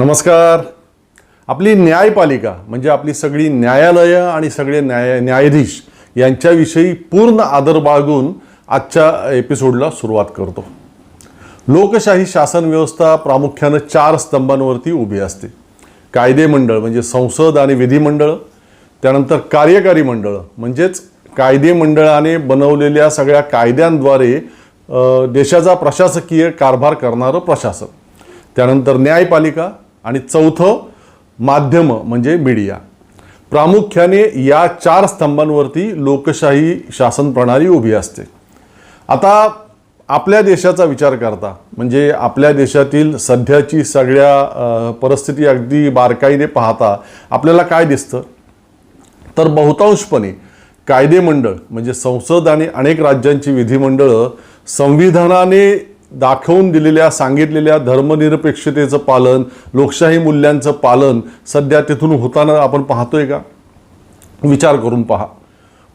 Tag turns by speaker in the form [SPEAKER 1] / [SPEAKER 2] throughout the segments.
[SPEAKER 1] नमस्कार. आपली न्यायपालिका म्हणजे आपली सगळी न्यायालयं आणि सगळे न्याय न्यायाधीश यांच्याविषयी पूर्ण आदर बाळगून आजच्या एपिसोडला सुरुवात करतो. लोकशाही शासन व्यवस्था प्रामुख्यानं चार स्तंभांवरती उभी असते. कायदे मंडळ म्हणजे संसद आणि विधिमंडळ त्यानंतर कार्यकारी मंडळ म्हणजेच कायदे मंडळाने बनवलेल्या सगळ्या कायद्यांद्वारे देशाचा प्रशासकीय कारभार करणारं प्रशासन. त्यानंतर न्यायपालिका आणि चौथं माध्यम म्हणजे मीडिया. प्रामुख्याने या चार स्तंभांवरती लोकशाही शासन प्रणाली उभी असते. आता आपल्या देशाचा विचार करता म्हणजे आपल्या देशातील सध्याची सगळ्या परिस्थिती अगदी बारकाईने पाहता आपल्याला काय दिसतं? तर बहुतांशपणे कायदेमंडळ म्हणजे संसद आणि अनेक राज्यांची विधिमंडळं संविधानाने दाखवून दिलेल्या सांगितलेल्या धर्मनिरपेक्षतेचं पालन लोकशाही मूल्यांचं पालन सध्या तिथून होताना आपण पाहतोय का? विचार करून पहा.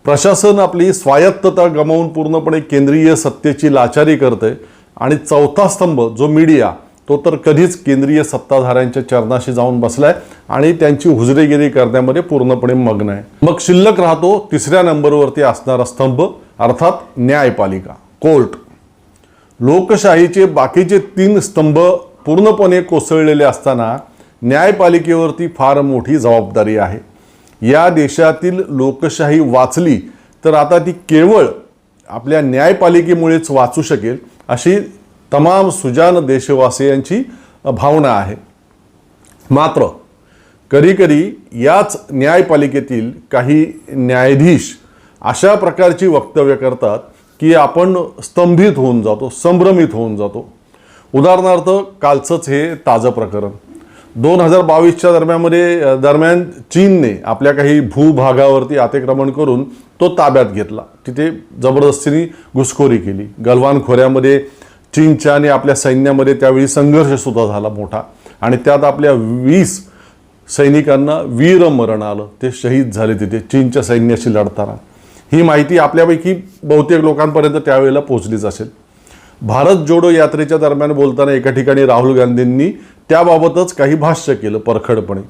[SPEAKER 1] प्रशासन आपली स्वायत्तता गमावून पूर्णपणे केंद्रीय सत्तेची लाचारी करते आणि चौथा स्तंभ जो मीडिया तो तर कधीच केंद्रीय सत्ताधाऱ्यांच्या चरणाशी जाऊन बसलाय आणि त्यांची हुजरेगिरी करण्यामध्ये पूर्णपणे मग्न आहे. मग शिल्लक राहतो तिसऱ्या नंबरवरती असणारा स्तंभ अर्थात न्यायपालिका कोर्ट. लोकशाहीचे बाकीचे तीन स्तंभ पूर्णपणे कोसळलेले असताना न्यायपालिकेवरती फार मोठी जबाबदारी आहे. या देशातील लोकशाही वाचली तर आता ती केवळ आपल्या न्यायपालिकेमुळेच वाचू शकेल अशी तमाम सुजान देशवासियांची भावना आहे. मात्र कधीकधी याच न्यायपालिकेतील काही न्यायाधीश अशा प्रकारची वक्तव्य करतात की आपण स्तंभित होऊन जातो संभ्रमित होऊन जातो. उदाहरणार्थ कालचंच हे ताजं प्रकरण. दोन हजार बावीसच्या दरम्यानमध्ये दरम्यान चीनने आपल्या काही भूभागावरती अतिक्रमण करून तो ताब्यात घेतला. तिथे जबरदस्तीने घुसखोरी केली. गलवान खोऱ्यामध्ये चीनच्या आणि आपल्या सैन्यामध्ये त्यावेळी संघर्षसुद्धा झाला मोठा. आणि त्यात आपल्या वीस सैनिकांना वीर मरण आलं. ते शहीद झाले तिथे चीनच्या सैन्याशी लढताना. ही माहिती आपल्यापैकी बहुतेक लोकांपर्यंत त्यावेळेला पोहोचलीच असेल. भारत जोडो यात्रेच्या दरम्यान बोलताना एका ठिकाणी राहुल गांधींनी त्याबाबतच काही भाष्य केलं परखडपणे.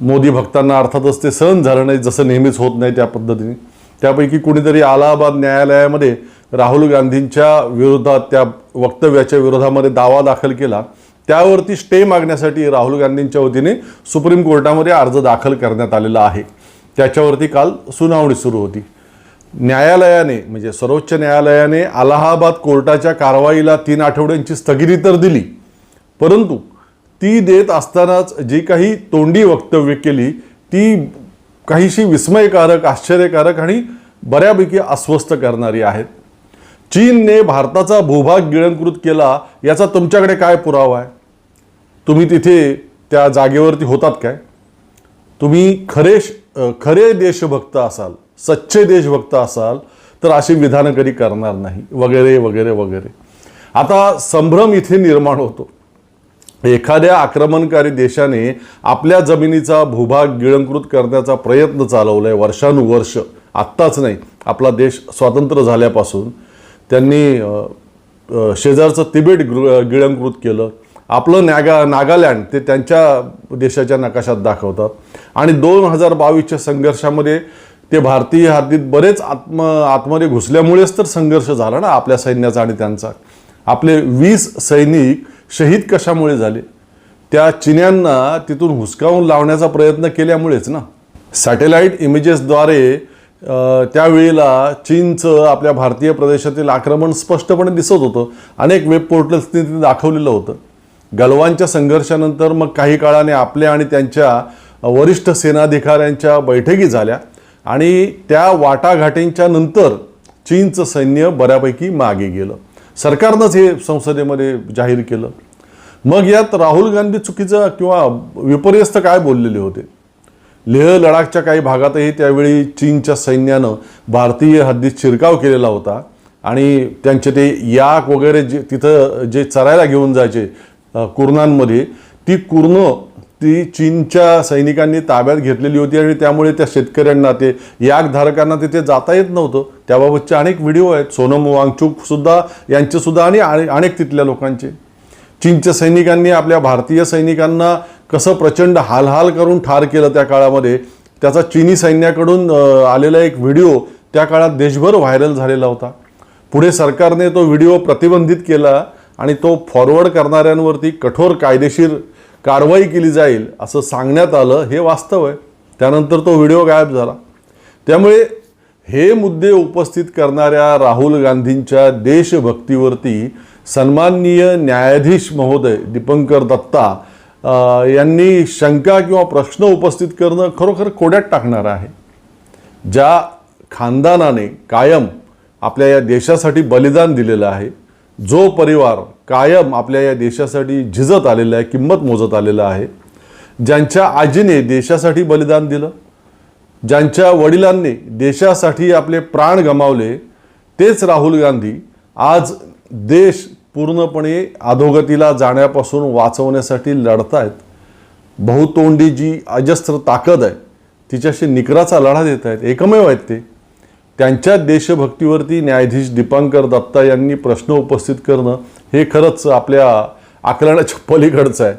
[SPEAKER 1] मोदी भक्तांना अर्थातच ते सहन झालं नाही जसं नेहमीच होत नाही त्या पद्धतीने. त्यापैकी कुणीतरी अलाहाबाद न्यायालयामध्ये राहुल गांधींच्या विरोधात त्या वक्तव्याच्या विरोधामध्ये दावा दाखल केला. त्यावरती स्टे मागण्यासाठी राहुल गांधींच्या वतीने सुप्रीम कोर्टामध्ये अर्ज दाखल करण्यात आलेला आहे. त्याच्यावरती काल सुनावणी सुरू होती. न्यायालयाने म्हणजे सर्वोच्च न्यायालयाने अलाहाबाद कोर्टाच्या कारवाईला तीन आठवड्यांची स्थगिती तर दिली. परंतु ती देत असतानाच जी काही तोंडी वक्तव्य केली ती काहीशी विस्मयकारक आश्चर्यकारक आणि बऱ्यापैकी अस्वस्थ करणारी आहेत. चीनने भारताचा भूभाग गिळंकृत केला याचा तुमच्याकडे काय पुरावा आहे? तुम्ही तिथे त्या जागेवरती होतात काय? तुम्ही खरेश खरे देशभक्त असाल सच्चे देशभक्त असाल तर अशी विधानं कधी करणार नाही. वगैरे वगैरे वगैरे. आता संभ्रम इथे निर्माण होतो. एखाद्या आक्रमणकारी देशाने आपल्या जमिनीचा भूभाग गिळंकृत करण्याचा प्रयत्न चालवलाय वर्षानुवर्ष. आत्ताच नाही आपला देश स्वातंत्र्य झाल्यापासून. त्यांनी शेजारचं तिबेट गृ गिळंकृत केलं. आपलं नागा नागालँड ते त्यांच्या देशाच्या नकाशात दाखवतात. आणि दोन हजार बावीसच्या संघर्षामध्ये ते भारतीय हद्दीत बरेच आत्म आतमध्ये घुसल्यामुळेच तर संघर्ष झाला ना आपल्या सैन्याचा आणि त्यांचा. आपले वीस सैनिक शहीद कशामुळे झाले? त्या चिन्यांना तिथून हुसकावून लावण्याचा प्रयत्न केल्यामुळेच ना. सॅटेलाईट इमेजेसद्वारे त्यावेळेला चीनचं आपल्या भारतीय प्रदेशातील आक्रमण स्पष्टपणे दिसत होतं. अनेक वेब पोर्टल्सनी ते दाखवलेलं होतं. गलवानच्या संघर्षानंतर मग काही काळाने आपल्या आणि त्यांच्या वरिष्ठ सेनाधिकाऱ्यांच्या बैठकी झाल्या आणि त्या वाटाघाटींच्या नंतर चीनचं सैन्य बऱ्यापैकी मागे गेलं. सरकारनंच हे संसदेमध्ये जाहीर केलं. मग यात राहुल गांधी चुकीचं किंवा विपर्यस्त काय बोललेले होते? लेह लडाखच्या काही भागातही त्यावेळी चीनच्या सैन्यानं भारतीय हद्दीत शिरकाव केलेला होता आणि त्यांचे ते याक वगैरे जे तिथं जे चरायला घेऊन जायचे कुरणांमध्ये ती कुरणं ती चीनच्या सैनिकांनी ताब्यात घेतलेली होती आणि त्यामुळे त्या शेतकऱ्यांना ते याकधारकांना तिथे जाता येत नव्हतं. त्याबाबतचे अनेक व्हिडिओ आहेत. सोनम वांगचूकसुद्धा यांचेसुद्धा आणि अनेक तिथल्या लोकांचे. चीनच्या सैनिकांनी आपल्या भारतीय सैनिकांना कसं प्रचंड हालहाल करून ठार केलं त्या काळामध्ये त्याचा चीनी सैन्याकडून आलेला एक व्हिडिओ त्या काळात देशभर व्हायरल झालेला होता. पुढे सरकारने तो व्हिडिओ प्रतिबंधित केला आणि तो फॉरवर्ड करणाऱ्यांवरती कठोर कायदेशीर कारवाई केली जाईल असं सांगण्यात आलं हे वास्तव आहे. त्यानंतर तो व्हिडिओ गायब झाला. त्यामुळे हे मुद्दे उपस्थित करणाऱ्या राहुल गांधींच्या देशभक्तीवरती सन्माननीय न्यायाधीश महोदय दीपंकर दत्ता यांनी शंका किंवा प्रश्न उपस्थित करणं खरोखर कोड्यात टाकणारं आहे. ज्या खानदानाने कायम आपल्या या देशासाठी बलिदान दिलेलं आहे जो परिवार कायम आपल्या या देशासाठी झिजत आलेला आहे किंमत मोजत आलेला आहे ज्यांच्या आजीने देशासाठी बलिदान दिलं ज्यांच्या वडिलांनी देशासाठी आपले प्राण गमावले तेच राहुल गांधी आज देश पूर्णपणे अधोगतीला जाण्यापासून वाचवण्यासाठी लढतायत. बहुतोंडी जी अजस्त्र ताकद आहे. तिच्याशी निकराचा लढा देत आहेत एकमेव आहेत ते. त्यांच्या देशभक्तीवरती न्यायाधीश दीपांकर दत्ता यांनी प्रश्न उपस्थित करणं हे खरंच आपल्या आकलनाच्या पलीकडचं आहे.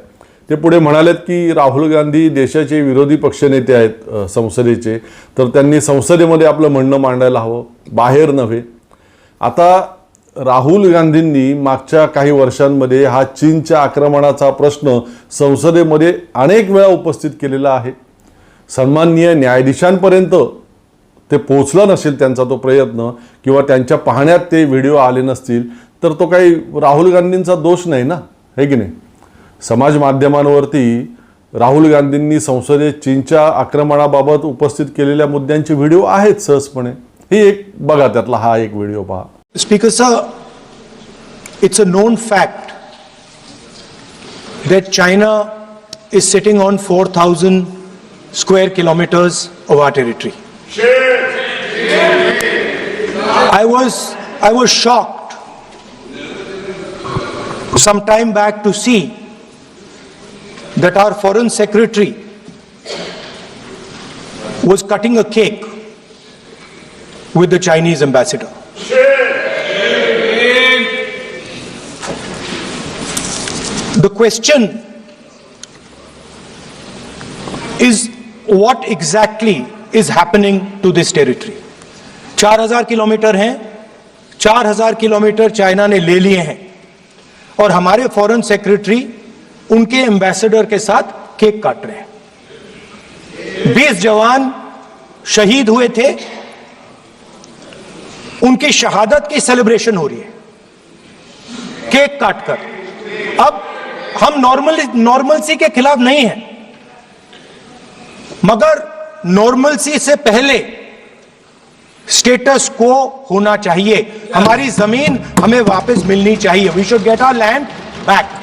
[SPEAKER 1] ते पुढे म्हणालेत की राहुल गांधी देशाचे विरोधी पक्षनेते आहेत संसदेचे. तर त्यांनी संसदेमध्ये आपलं म्हणणं मांडायला हवं बाहेर नव्हे. आता राहुल गांधींनी मागच्या काही वर्षांमध्ये हा चीनच्या आक्रमणाचा प्रश्न संसदेमध्ये अनेक वेळा उपस्थित केलेला आहे. सन्माननीय न्यायाधीशांपर्यंत ते पोचलं नसेल त्यांचा तो प्रयत्न किंवा त्यांच्या पाहण्यात ते व्हिडिओ आले नसतील तर तो काही राहुल गांधींचा दोष नाही ना? हे की नाही? समाज माध्यमांवरती राहुल गांधींनी संसदेत चीनच्या आक्रमणाबाबत उपस्थित केलेल्या मुद्द्यांचे व्हिडिओ आहेत सहजपणे. ही एक बघा त्यातला हा एक व्हिडिओ पहा.
[SPEAKER 2] Speaker sir, it's a known fact that China is sitting on 4,000 square kilometers of our territory. I was, I was shocked some time back to see that our foreign secretary was cutting a cake with the Chinese ambassador. The question is what exactly is happening to this territory? 4000 kilometre हैं 4000 kilometre China ने ले लिए हैं। और हमारे foreign secretary उनके ambassador के साथ केक काट रहे हैं। 20 जवान शहीद हुए थे। उनकी शहादत की सेलिब्रेशन हो रही है। केक काटकर। अब हम नॉर्मल नॉर्मलसी के खिलाफ नहीं है। मगर नॉर्मलसी से पहले स्टेटस को होना चाहिए हमारी जमीन हमें वापस मिलनी चाहिए we should get our land back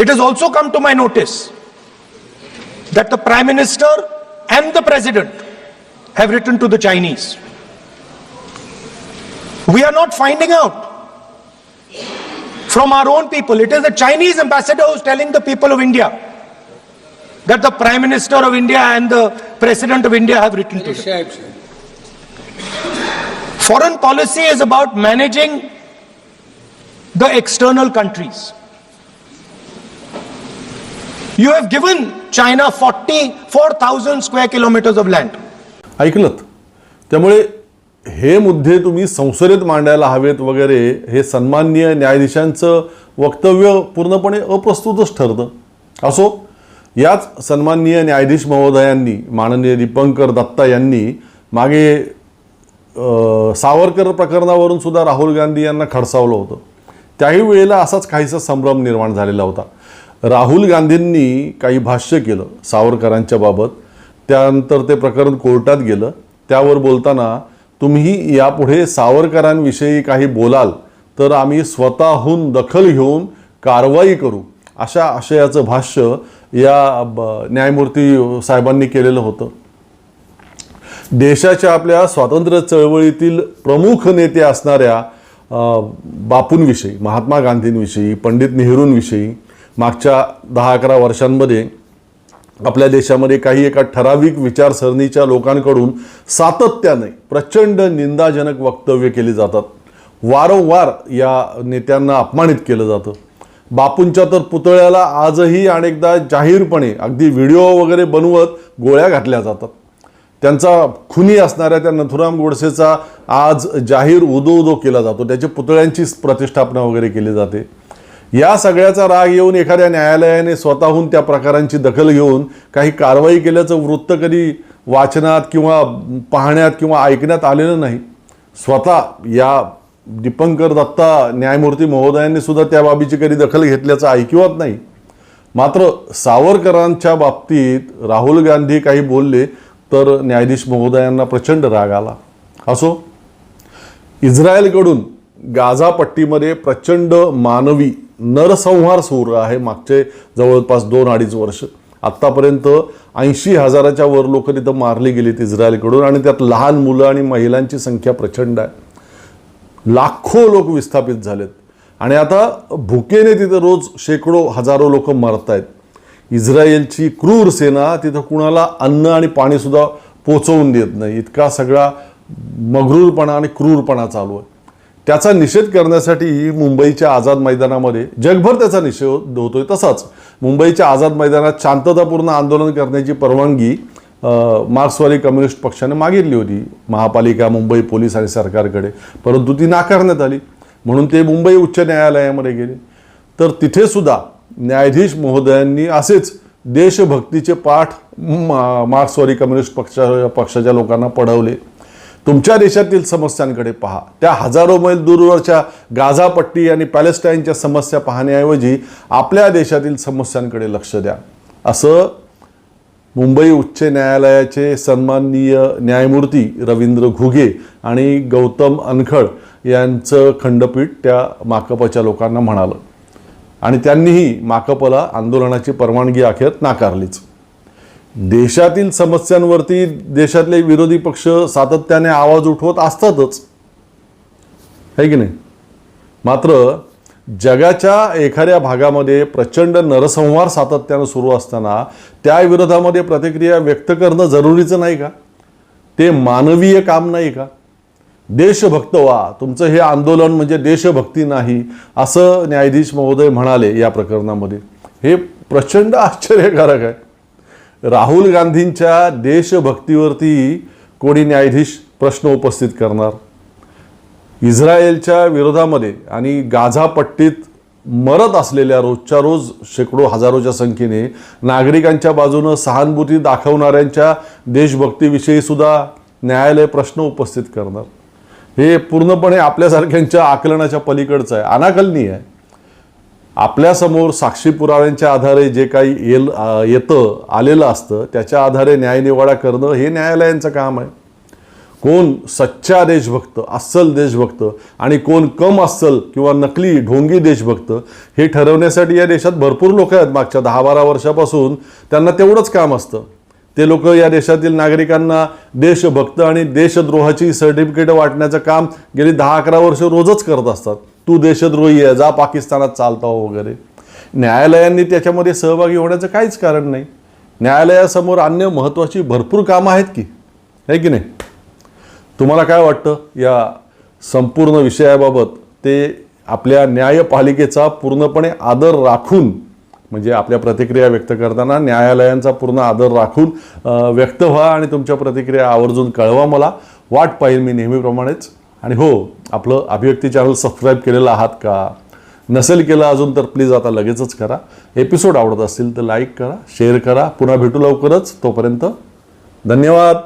[SPEAKER 2] it is also come to my notice that the prime minister and the president have written to the chinese we are not finding out from our own people. It is the Chinese ambassador who's telling the people of India that the Prime Minister of India and the President of India have written to them. Foreign policy is about managing the external countries. You have given China 44,000 square kilometers of land.
[SPEAKER 1] ऐकलत त्यामुळे हे मुद्दे तुम्ही संसदेत मांडायला हवेत वगैरे हे सन्माननीय न्यायाधीशांचं वक्तव्य पूर्णपणे अप्रस्तुतच ठरतं असो याच सन्माननीय न्यायाधीश महोदयांनी माननीय दीपंकर दत्ता यांनी मागे सावरकर प्रकरणावरून सुद्धा राहुल गांधी यांना खडसावलं होतं. त्याही वेळेला असाच काहीसा संभ्रम निर्माण झालेला होता. राहुल गांधींनी काही भाष्य केलं सावरकरांच्या बाबत. त्यानंतर ते प्रकरण कोर्टात गेलं. त्यावर बोलताना तुम्ही यापुढे सावरकरांविषयी काही बोलाल तर आम्ही स्वतःहून दखल घेऊन कारवाई करू अशा आशयाचं भाष्य या न्यायमूर्ती साहेबांनी केलेलं होतं. देशाच्या आपल्या स्वातंत्र्य चळवळीतील प्रमुख नेते असणाऱ्या बापूंविषयी महात्मा गांधींविषयी पंडित नेहरूंविषयी मागच्या दहा अकरा वर्षांमध्ये आपल्या देशामध्ये काही एका ठराविक विचारसरणीच्या लोकांकडून सातत्याने प्रचंड निंदाजनक वक्तव्य केली जातात. वारंवार या नेत्यांना अपमानित केलं जातं. बापूंच्या तर पुतळ्याला आजही अनेकदा जाहीरपणे अगदी व्हिडिओ वगैरे बनवत गोळ्या घातल्या जातात. त्यांचा खुनी असणाऱ्या त्या नथुराम गोडसेचा आज जाहीर उदो उदो केला जातो. त्याच्या पुतळ्यांची प्रतिष्ठापना वगैरे केली जाते. या सगळ्याचा राग येऊन एखाद्या न्यायालयाने स्वतःहून त्या प्रकारांची दखल घेऊन काही कारवाई केल्याचं वृत्त कधी वाचनात किंवा पाहण्यात किंवा ऐकण्यात आलेलं नाही. स्वतः या दीपंकर दत्ता न्यायमूर्ती महोदयांनी सुद्धा त्या बाबीची कधी दखल घेतल्याचं ऐकिवत नाही. मात्र सावरकरांच्या बाबतीत राहुल गांधी काही बोलले तर न्यायाधीश महोदयांना प्रचंड राग आला. असो इस्रायलकडून गाझा पट्टीमध्ये प्रचंड मानवी नरसंहार सुरू आहे मागचे जवळपास दोन अडीच वर्ष. आत्तापर्यंत ऐंशी हजाराच्या वर लोक तिथं मारली गेलीत इस्रायलकडून आणि त्यात लहान मुलं आणि महिलांची संख्या प्रचंड आहे. लाखो लोक विस्थापित झालेत. आणि आता भुकेने तिथं रोज शेकडो हजारो लोक मरत आहेत इस्रायलची क्रूर सेना तिथं कुणाला अन्न आणि पाणीसुद्धा पोचवून देत नाही. इतका सगळा मगरूरपणा आणि क्रूरपणा चालू आहे. त्याचा निषेध करण्यासाठी मुंबईच्या आझाद मैदानामध्ये जगभर त्याचा निषेध होतोय तसाच. मुंबईच्या आझाद मैदानात शांततापूर्ण आंदोलन करण्याची परवानगी मार्क्सवादी कम्युनिस्ट पक्षाने मागितली होती. महापालिका मुंबई पोलीस आणि सरकारकडे. परंतु ती नाकारण्यात आली. म्हणून ते मुंबई उच्च न्यायालयामध्ये गेले. तर तिथेसुद्धा न्यायाधीश महोदयांनी असेच देशभक्तीचे पाठ मार्क्सवादी कम्युनिस्ट पक्षा पक्षाच्या लोकांना पढवले. तुमच्या देशातील समस्यांकडे पहा. त्या हजारो मैल दूरवरच्या गाझापट्टी आणि पॅलेस्टाईनच्या समस्या पाहण्याऐवजी आपल्या देशातील समस्यांकडे लक्ष द्या. असं मुंबई उच्च न्यायालयाचे सन्माननीय न्यायमूर्ती रवींद्र घुगे आणि गौतम अनखड यांचं खंडपीठ त्या माकपच्या लोकांना म्हणालं. आणि त्यांनीही माकपला आंदोलनाची परवानगी अखेर नाकारलीच. देशातील समस्यांवरती देशातले विरोधी पक्ष सातत्याने आवाज उठवत असतातच. है की नाही? मात्र जगाच्या एखाद्या भागामध्ये प्रचंड नरसंहार सातत्यानं सुरू असताना त्या विरोधामध्ये प्रतिक्रिया व्यक्त करणं जरुरीचं नाही का? ते मानवीय काम नाही का? देशभक्त व्हा. तुमचं हे आंदोलन म्हणजे देशभक्ती नाही असं न्यायाधीश महोदय म्हणाले या प्रकरणामध्ये. हे प्रचंड आश्चर्यकारक आहे. राहुल गांधींच्या देशभक्तीवरती कोणी न्यायाधीश प्रश्न उपस्थित करणार? इस्रायलच्या विरोधामध्ये आणि गाझा पट्टीत मरत असलेल्या रोजच्या रोज शेकडो हजारोच्या संख्येने नागरिकांच्या बाजूनं सहानुभूती दाखवणाऱ्यांच्या देशभक्तीविषयी सुद्धा न्यायालय प्रश्न उपस्थित करणार. हे पूर्णपणे आपल्यासारख्यांच्या आकलनाच्या पलीकडचं आहे. अनाकलनीय आहे. आपल्यासमोर साक्षी पुराव्यांच्या आधारे जे काही येल येतं आलेलं असतं त्याच्या आधारे न्यायनिवाडा करणं हे न्यायालयांचं काम आहे. कोण सच्चा देशभक्त अस्सल देशभक्त आणि कोण कम अस्सल किंवा नकली ढोंगी देशभक्त हे ठरवण्यासाठी या देशात भरपूर लोक आहेत. मागच्या दहा बारा वर्षापासून त्यांना तेवढंच काम असतं. ते लोक या देशातील नागरिकांना देशभक्त आणि देशद्रोहाची सर्टिफिकेट वाटण्याचं काम गेली दहा अकरा वर्ष रोजच करत असतात. तू देशद्रोही आहे जा पाकिस्तानात चालता हो वगैरे. न्यायालयांनी त्याच्यामध्ये सहभागी होण्याचं काहीच कारण नाही. न्यायालयासमोर अन्य महत्त्वाची भरपूर कामं आहेत की आहे की नाही? तुम्हाला काय वाटतं? या संपूर्ण विषयाबाबत ते आपल्या न्यायपालिकेचा पूर्णपणे आदर राखून म्हणजे आपल्या प्रतिक्रिया व्यक्त करताना न्यायालयांचा पूर्ण आदर राखून व्यक्त व्हा आणि तुमच्या प्रतिक्रिया आवर्जून कळवा मला. वाट पाहिल मी नेहमीप्रमाणेच. आणि हो आपलं अभिव्यक्ती चॅनल सबस्क्राईब केलेलं आहात का? नसेल केलं अजून तर प्लीज आता लगेचच करा. एपिसोड आवडत असतील तर लाईक करा शेअर करा. पुन्हा भेटू लवकरच. तोपर्यंत धन्यवाद.